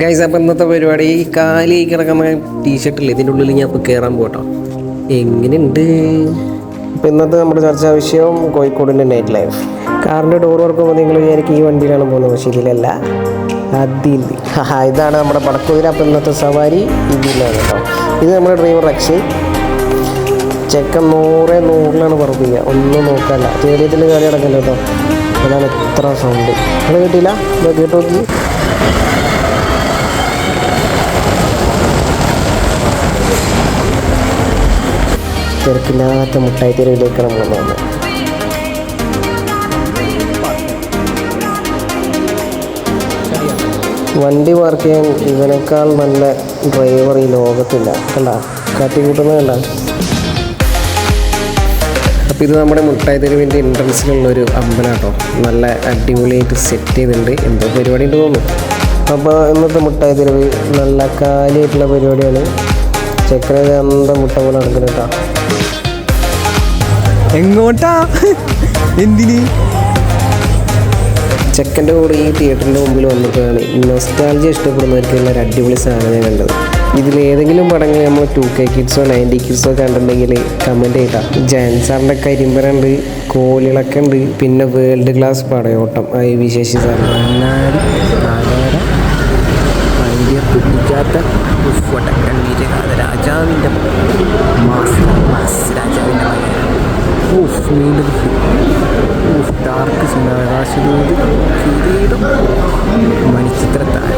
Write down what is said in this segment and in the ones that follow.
Guys അപ്പം ഇന്നത്തെ പരിപാടി ഈ കാലി കിടക്കുന്ന ടീഷർട്ടില്ലേ ഇതിന്റെ ഉള്ളിൽ ഞാൻ ഇപ്പോൾ കയറാൻ പോട്ടോ എങ്ങനെയുണ്ട്? ഇപ്പം ഇന്നത്തെ നമ്മുടെ ചർച്ചാ വിഷയം കോഴിക്കോടിന്റെ നൈറ്റ് ലൈഫ് കാറിന്റെ ഡോർ വർക്കുമ്പോൾ നിങ്ങൾ വിചാരിക്കും ഈ വണ്ടിയിലാണ് പോകുന്നത് പക്ഷേ ഇതിലല്ല. അതിൽ ഇതാണ് നമ്മുടെ പടക്കുതിര അപ്പം ഇന്നത്തെ സവാരി ഇതിലാണ് കേട്ടോ ഇത് നമ്മുടെ ഡ്രൈവർ അക്ഷയ് ചെക്കൻ നൂറെ നൂറിലാണ് പറപ്പിക്കുക. ഒന്നും നോക്കല്ല. സ്റ്റേഡിയത്തിൽ കയറി അടക്കല്ലോ കേട്ടോ അതാണ് ഇത്ര സൗണ്ട്. അത് കിട്ടിയില്ല ഇത് കേട്ടോ നോക്കി തിരക്കില്ലാത്ത മുട്ടായി തെരുവിലേക്ക് നമ്മൾ വന്നത് വണ്ടി പാർക്ക് ചെയ്യാൻ ഇവനേക്കാൾ നല്ല ഡ്രൈവർ ഈ ലോകത്തില്ല. കണ്ട? കാട്ടിക്കൂട്ടുന്നത് കണ്ട? അപ്പോൾ ഇത് നമ്മുടെ മുട്ടായി തെരുവിന്റെ എൻട്രൻസിലുള്ളൊരു കേട്ടോ നല്ല അടിപൊളിയായിട്ട് സെറ്റ് ചെയ്തിട്ടുണ്ട്. എന്തോ പരിപാടി ഉണ്ട് തോന്നുന്നു. അപ്പോൾ ഇന്നത്തെ മുട്ടായി തെരുവ് നല്ല കാലിയായിട്ടുള്ള പരിപാടിയാണ്. ചെക്കനെ അന്ത മുട്ട പോലെ എങ്ങോട്ടാ? എന്തിന്? ചെക്കന്റെ കൂടെ ഈ തിയേറ്ററിന്റെ മുമ്പിൽ വന്നപ്പോഴാണ് നൊസ്റ്റാൾജി ഇഷ്ടപ്പെടുന്നവർക്കുള്ള ഒരു അടിപൊളി സാധനം ഞാൻ കണ്ടത്. ഇതിൽ ഏതെങ്കിലും പടങ്ങൾ നമ്മൾ ടു കെ കിഡ്സോ നയന്റി കിഡ്സോ കണ്ടിട്ടുണ്ടെങ്കിൽ കമന്റ് ചെയ്താൽ ജാൻസാറിന്റെ കരിമ്പരുണ്ട് കോലിളക്കുണ്ട് പിന്നെ വേൾഡ് ക്ലാസ് പടയോട്ടം. ഐ വിശേഷിച്ചാൽ വീണ്ടും ഡാർക്ക് സിനാകാശദൂത് കിരീടം മണിച്ചിത്രത്താഴ്.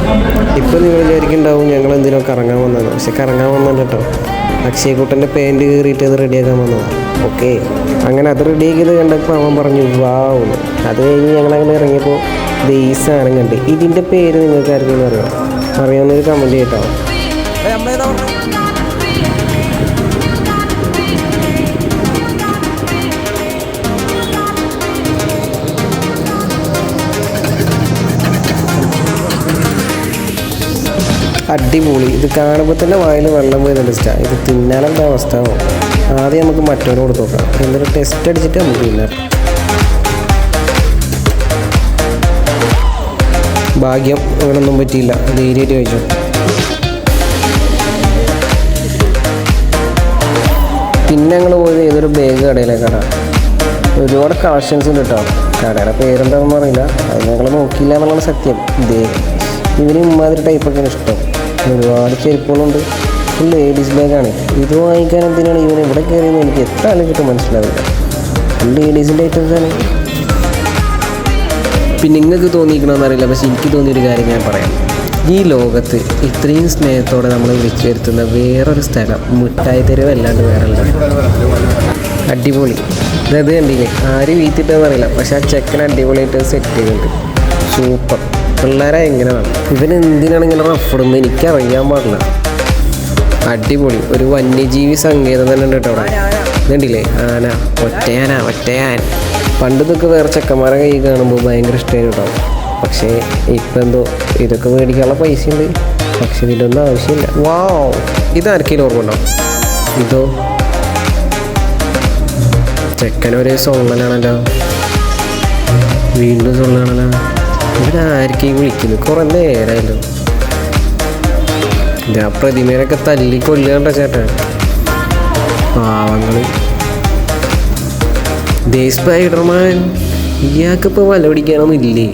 ഇപ്പോൾ നിങ്ങൾ വിചാരിക്കുന്നുണ്ടാവും ഞങ്ങൾ എന്തിനോ കറങ്ങാൻ വന്നതാണ് പക്ഷെ കറങ്ങാൻ വന്നത് കേട്ടോ അക്ഷയക്കുട്ടന്റെ പാന്റ് കീറിയിട്ട് അത് റെഡിയാക്കാൻ വന്നതാണ് ഓക്കെ. അങ്ങനെ അത് റെഡിയാക്കിയത് കണ്ടപ്പോൾ അവൻ പറഞ്ഞു വാവുന്നു അത് കഴിഞ്ഞ് ഞങ്ങൾ അങ്ങനെ ഇറങ്ങിയപ്പോൾ ഈ സാധനം കണ്ട്. ഇതിന്റെ പേര് നിങ്ങൾക്ക് ആർക്കും അറിയാം? അറിയാവുന്നൊരു കമന്റ് കേട്ടോ അടിപൊളി ഇത് കാണുമ്പോൾ തന്നെ വായിൽ വെള്ളം വരുന്നുണ്ട് സ്റ്റാ ഇത് തിന്നാലെന്താ അവസ്ഥ? ആദ്യം നമുക്ക് മറ്റവന് കൊടുത്ത് നോക്കാം. എന്നിട്ട് ടെസ്റ്റ് അടിച്ചിട്ട് നമുക്ക് തിന്നാം. ഭാഗ്യം അങ്ങനൊന്നും പറ്റിയില്ല. ധൈര്യമായിട്ട് കഴിച്ചു. പിന്നെ ഞങ്ങൾ പോയത് ഏതൊരു ബാഗ് കടയിലേക്കാണ് ഒരുപാട് കളക്ഷൻസ് ഉണ്ട് കേട്ടോ കടയുടെ പേരെന്താണെന്ന് അറിയില്ല. അത് ഞങ്ങൾ നോക്കിയില്ല എന്നുള്ളതാണ് സത്യം. ഇതേ ഇവന് ഇമ്മാതിരി ടൈപ്പൊക്കെയാണ് ഇഷ്ടം. ഒരുപാട് ചെരുപ്പുകളുണ്ട്. ഫുൾ ലേഡീസ് ബാഗാണ് ഇത് വാങ്ങിക്കാൻ എന്തിനാണ് ഇവൻ ഇവിടെ കയറിയെന്ന് എനിക്ക് എത്ര ആലോചിച്ചിട്ട് മനസ്സിലാവില്ല. ഫുൾ ലേഡീസിന്റെ ഐറ്റംസ് തന്നെ പിന്നെ നിങ്ങൾക്ക് തോന്നിയിരിക്കണമെന്ന് അറിയില്ല പക്ഷെ എനിക്ക് തോന്നിയൊരു കാര്യം ഞാൻ പറയാം. ഈ ലോകത്ത് ഇത്രയും സ്നേഹത്തോടെ നമ്മൾ വിളിച്ചു വരുത്തുന്ന വേറൊരു സ്ഥലം മിഠായി തെരുവ് അല്ലാണ്ട് വേറെ അടിപൊളി. ഇത് കണ്ടില്ലേ? ആരും വീത്തിട്ടെന്ന് അറിയില്ല പക്ഷെ ആ ചെക്കൻ അടിപൊളിയായിട്ട് സെറ്റ് ചെയ്തിട്ടുണ്ട്. സൂപ്പർ. പിള്ളേരെ എങ്ങനെയാണ് ഇവൻ എന്തിനാണ് ഇങ്ങനെ റഫറുന്നത് എനിക്ക് അറിയാൻ പാടില്ല. അടിപൊളി. ഒരു വന്യജീവി സങ്കേതം തന്നെ ഉണ്ട് കേട്ടോ അവിടെ. ഇതുണ്ടില്ലേ ആന ഒറ്റയാന ഒറ്റയാൻ. പണ്ട് ഇതൊക്കെ വേറെ ചെക്കന്മാരെ കൈ കാണുമ്പോൾ ഭയങ്കര ഇഷ്ടമായി കേട്ടോ. പക്ഷേ ഇപ്പം എന്തോ ഇതൊക്കെ മേടിക്കാനുള്ള പൈസ ഉണ്ട് പക്ഷെ ഇതിന്റെ ആവശ്യമില്ല. വാ ഇതാർക്കെങ്കിലും ഓർമ്മ ഉണ്ടോ? ഇതോ? ചെക്കൻ ഒരേ വീണ്ടും വീണ്ടും സൊള്ളാണല്ലോ ഈ വിളിക്കുന്നത്. കുറേ നേരമായല്ലോ ഞാൻ പ്രതിമേനൊക്കെ തല്ലി കൊല്ലുകണ്ട ചേട്ടാ. പാവങ്ങൾ. ദേ സ്പൈഡർമാൻ. ഇയാൾക്കിപ്പോൾ വല പിടിക്കാനൊന്നും ഇല്ലേ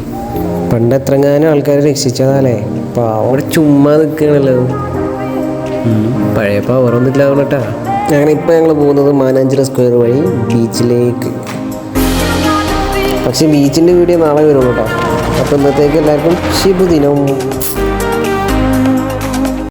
പണ്ട് എത്രങ്ങാനും ആൾക്കാരെ രക്ഷിച്ചതാലേ പാവം ചുമ്മാ നിൽക്കുകയാണല്ലോ. പഴയ പവറൊന്നും ഇല്ലാവണം കേട്ടാ അങ്ങനെ ഇപ്പം ഞങ്ങൾ പോകുന്നത് മാനാഞ്ചിറ സ്ക്വയർ വഴി ബീച്ചിലേക്ക്. പക്ഷെ ബീച്ചിന്റെ വീഡിയോ നാളെ വരുള്ളൂ കേട്ടോ. അപ്പോൾ ഇന്നത്തേക്ക് എല്ലാവർക്കും ശുഭദിനം.